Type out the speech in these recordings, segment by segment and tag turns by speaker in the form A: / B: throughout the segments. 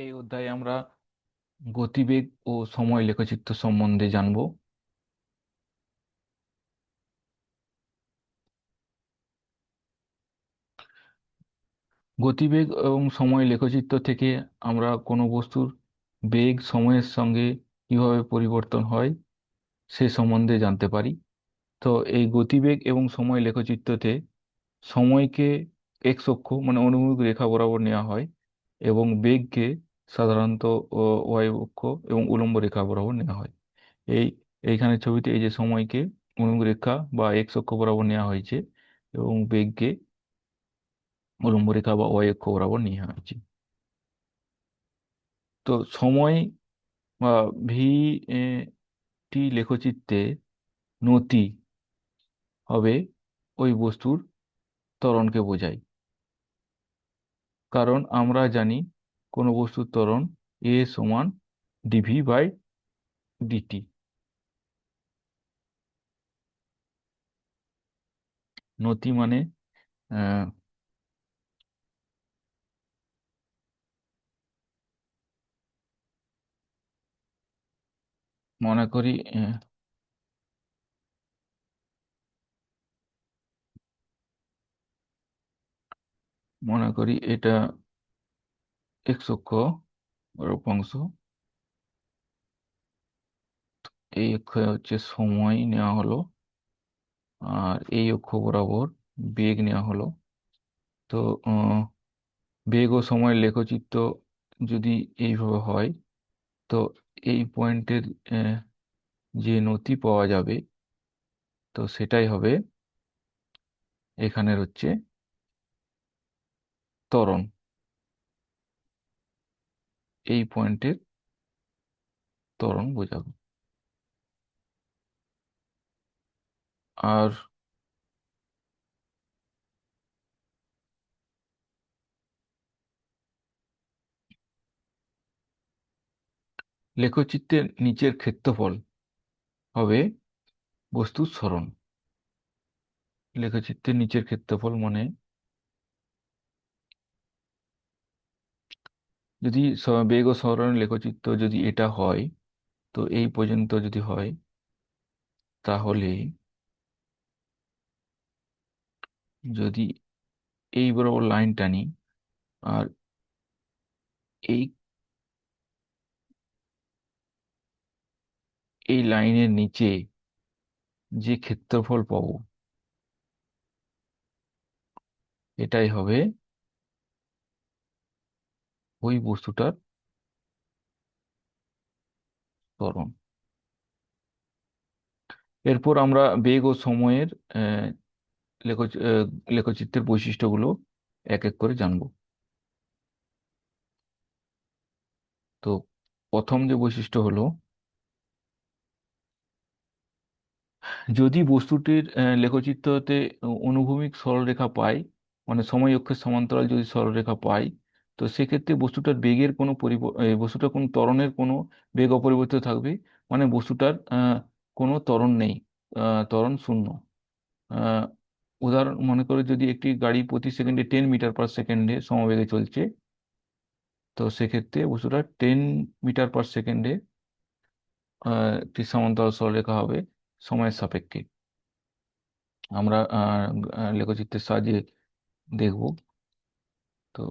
A: এই অধ্যায়ে আমরা গতিবেগ ও সময় লেখচিত্র সম্বন্ধে জানব। গতিবেগ এবং সময় লেখচিত্র থেকে আমরা কোনো বস্তুর বেগ সময়ের সঙ্গে কীভাবে পরিবর্তন হয় সে সম্বন্ধে জানতে পারি। তো এই গতিবেগ এবং সময় লেখচিত্রতে সময়কে এক্স অক্ষ মানে অনুভূমিক রেখা বরাবর নেওয়া হয় এবং বেগকে সাধারণত ওয়াই অক্ষ এবং উলম্ব রেখা বরাবর নেওয়া হয়। এই এইখানে ছবিতে এই যে সময়কে অনুভূমিক রেখা বা এক্স অক্ষ বরাবর নেওয়া হয়েছে এবং বেগকে উলম্ব রেখা বা ওয়াই অক্ষ বরাবর নেওয়া হয়েছে। তো সময় বা ভি টি লেখচিত্রে নতি হবে ওই বস্তুর ত্বরণকে বোঝায়। কারণ আমরা জানি কোনো বস্তুর ত্বরণ এ সমান ডিভি বাই ডিটি নতি মানে মনে করি মনে করি এটা এক্স অক্ষ অক্ষাংশ এই অক্ষ হচ্ছে সময় নেওয়া হলো আর এই অক্ষ বরাবর বেগ নেওয়া হলো তো বেগ ও সময়ের লেখচিত্র যদি এইভাবে হয় তো এই পয়েন্টের যে নতি পাওয়া যাবে তো সেটাই হবে। এখানের হচ্ছে ত্বরণ এই পয়েন্টের ত্বরণ বোঝাবো। আর লেখচিত্রের নিচের ক্ষেত্রফল হবে বস্তুর সরণ লেখচিত্রের নিচের ক্ষেত্রফল মানে যদি বেগ ও সরণের লেখচিত্র যদি এটা হয়, তো এই পর্যন্ত যদি হয়, তাহলে যদি এই বরাবর লাইন টানি, আর এই এই লাইনের নিচে যে ক্ষেত্রফল পাব, এটাই হবে ওই বস্তুটার ত্বরণ এরপর আমরা বেগ ও সময়ের লেখচিত্রের বৈশিষ্ট্যগুলো এক এক করে জানব। তো প্রথম যে বৈশিষ্ট্য হলো, যদি বস্তুটির লেখচিত্রতে অনুভূমিক সরলরেখা পাই মানে সময় অক্ষের সমান্তরাল যদি সরলরেখা পাই তো সেক্ষেত্রে বস্তুটার বেগের কোনো বস্তুটার কোনো ত্বরণের কোনো বেগ অপরিবর্তিত থাকবে? মানে বস্তুটার কোনো ত্বরণ নেই ত্বরণ শূন্য। উদাহরণ মনে করে যদি একটি গাড়ি প্রতি সেকেন্ডে টেন মিটার পার সেকেন্ডে সমবেগে চলছে, তো সেক্ষেত্রে বস্তুটা টেন মিটার পার সেকেন্ডে একটি সমান্তরাল সরলরেখা হবে সময়ের সাপেক্ষে। আমরা লেখচিত্রের সাহায্যে দেখব। তো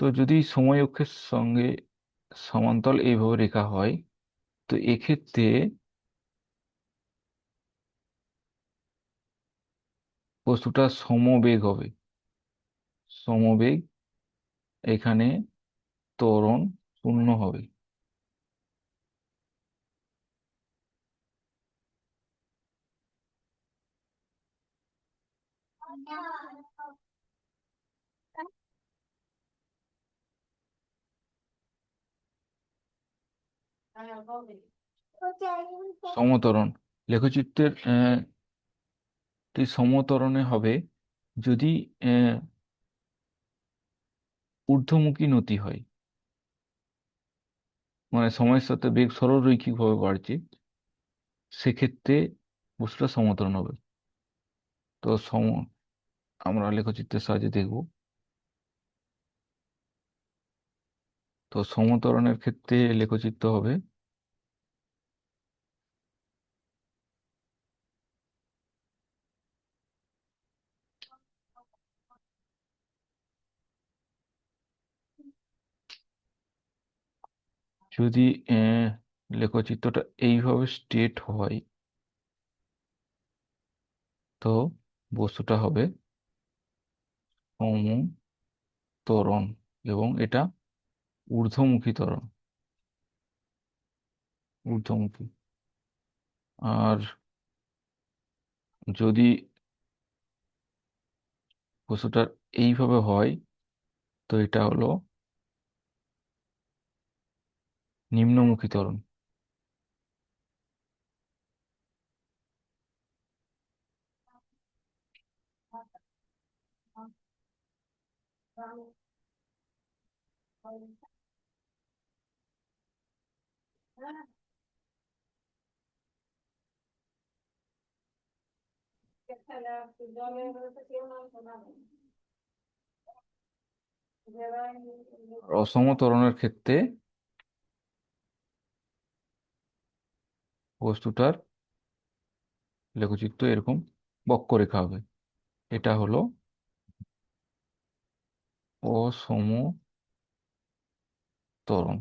A: তো যদি সময় অক্ষের সঙ্গে সমান্তরাল এইভাবে রেখা হয়, তো এক্ষেত্রে বস্তুটা সমবেগ হবে। সমবেগ এখানে ত্বরণ শূন্য হবে। সমতরণ। লেখচিত্রের সমতরণে হবে যদি ঊর্ধ্বমুখী নতি হয়। মানে সময়ের সাথে বেগ সরলরৈখিকভাবে বাড়ছে, সেক্ষেত্রে বস্তুটা সমতরণ হবে। তো সম, আমরা লেখচিত্রের সাহায্যে দেখব। তো সমতরণের ক্ষেত্রে লেখচিত্র হবে যদি লেখচিত্রটা এইভাবে স্ট্রেট হয়, তো বস্তুটা হবে সমতরণ এবং এটা ঊর্ধ্বমুখী ত্বরণ। ঊর্ধ্বমুখী। আর যদি বস্তুটা এইভাবে হয় তো এটা হলো নিম্নমুখী ত্বরণ। অসম ত্বরণের ক্ষেত্রে বস্তুটার লেখচিত্র এরকম বক্ররেখা হবে। এটা হলো অসম ত্বরণ